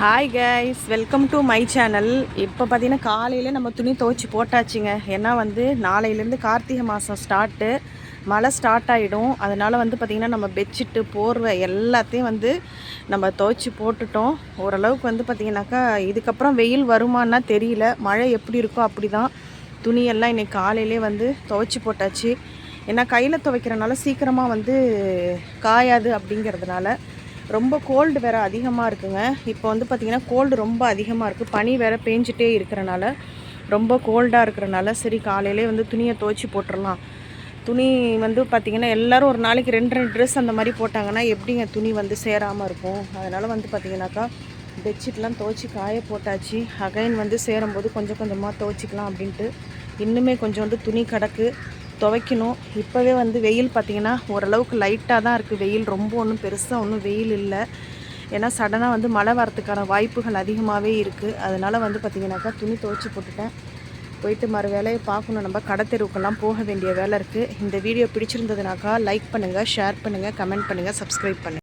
Hi guys welcome to my channel இப்போ பார்த்தீங்கன்னா காலையில் நம்ம துணி துவைச்சி போட்டாச்சுங்க. ஏன்னா வந்து நாளையிலேருந்து கார்த்திகை மாதம் ஸ்டார்ட்டு மழை ஸ்டார்ட் ஆகிடும் அதனால் வந்து பார்த்திங்கன்னா நம்ம பெட்ஷீட்டு போர்வை எல்லாத்தையும் வந்து நம்ம துவைச்சி போட்டுட்டோம். ஓரளவுக்கு வந்து பார்த்திங்கனாக்கா இதுக்கப்புறம் வெயில் வருமானா தெரியல. மழை எப்படி இருக்கோ அப்படி தான் துணியெல்லாம் இன்றைக்கி காலையிலே வந்து துவைச்சி போட்டாச்சு. ஏன்னா கையில் துவைக்கிறனால சீக்கிரமாக வந்து காயாது அப்படிங்கிறதுனால. ரொம்ப கோல்டு வேறு அதிகமாக இருக்குங்க. இப்போ வந்து பார்த்திங்கன்னா கோல்டு ரொம்ப அதிகமாக இருக்குது பனி வேறு பேஞ்சிட்டே இருக்கிறனால ரொம்ப கோல்டாக இருக்கிறனால சரி காலையிலே வந்து துணியை துவைச்சி போட்டுடலாம் துணி வந்து பார்த்திங்கன்னா எல்லோரும் ஒரு நாளைக்கு ரெண்டு ரெண்டு ட்ரெஸ் அந்த மாதிரி போட்டாங்கன்னா எப்படிங்க துணி வந்து சேராமல் இருக்கும்? அதனால் வந்து பார்த்திங்கனாக்கா பெட்ஷீட்லாம் துவைச்சி காய போட்டாச்சு. அகைன் வந்து சேரும்போது கொஞ்சம் கொஞ்சமாக துவைச்சிக்கலாம் அப்படின்ட்டு. இன்னுமே கொஞ்சம் வந்து துணி கிடக்கு துவைக்கணும். இப்போவே வந்து வெயில் பார்த்திங்கன்னா ஓரளவுக்கு லைட்டாக தான் இருக்குது வெயில் ரொம்ப ஒன்றும் பெருசாக ஒன்றும் வெயில் இல்லை. ஏன்னா சடனாக வந்து மழை வரத்துக்கான வாய்ப்புகள் அதிகமாகவே இருக்குது அதனால் வந்து பார்த்திங்கனாக்கா துணி துவைச்சி போட்டுட்டேன். போயிட்டு மறு வேலையை பார்க்கணும் நம்ம கடத்தெருவுக்கெல்லாம் போக வேண்டிய வேலை இருக்குது இந்த வீடியோ பிடிச்சிருந்ததுனாக்கா லைக் பண்ணுங்கள் ஷேர் பண்ணுங்கள் கமெண்ட் பண்ணுங்கள் சப்ஸ்கிரைப் பண்ணுங்கள்